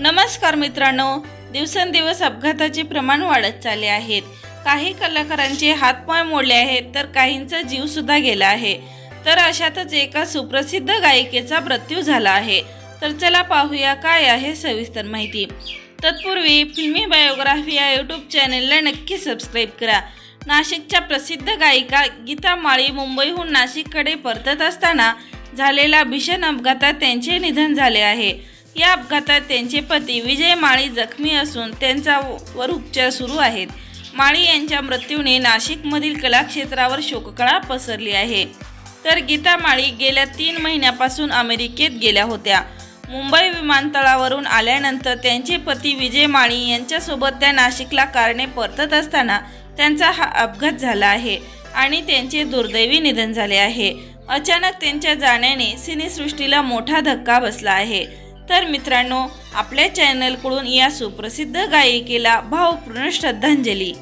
नमस्कार मित्रांनो. दिवसेंदिवस अपघाताचे प्रमाण वाढत चालले आहेत. काही कलाकारांचे हातपाय मोडले आहेत तर काहींचा जीवसुद्धा गेला आहे. तर अशातच एका सुप्रसिद्ध गायिकेचा मृत्यू झाला आहे. तर चला पाहूया काय आहे सविस्तर माहिती. तत्पूर्वी फिल्मी बायोग्राफी या यूट्यूब चॅनेलला नक्की सबस्क्राईब करा. नाशिकच्या प्रसिद्ध गायिका गीता माळी मुंबईहून नाशिककडे परतत असताना झालेल्या भीषण अपघातात त्यांचे निधन झाले आहे. या अपघातात त्यांचे पती विजय माळी जखमी असून त्यांचा वर उपचार सुरू आहेत. माळी यांच्या मृत्यूने नाशिकमधील कलाक्षेत्रावर शोककळा पसरली आहे. तर गीता माळी गेल्या तीन महिन्यापासून अमेरिकेत गेल्या होत्या. मुंबई विमानतळावरून आल्यानंतर त्यांचे पती विजय माळी यांच्यासोबत त्या नाशिकला कारणे परतत असताना त्यांचा हा अपघात झाला आहे आणि त्यांचे दुर्दैवी निधन झाले आहे. अचानक त्यांच्या जाण्याने सिनेसृष्टीला मोठा धक्का बसला आहे. तर मित्रांनो आपल्या चॅनलकडून या सुप्रसिद्ध गायिकेला भावपूर्ण श्रद्धांजली.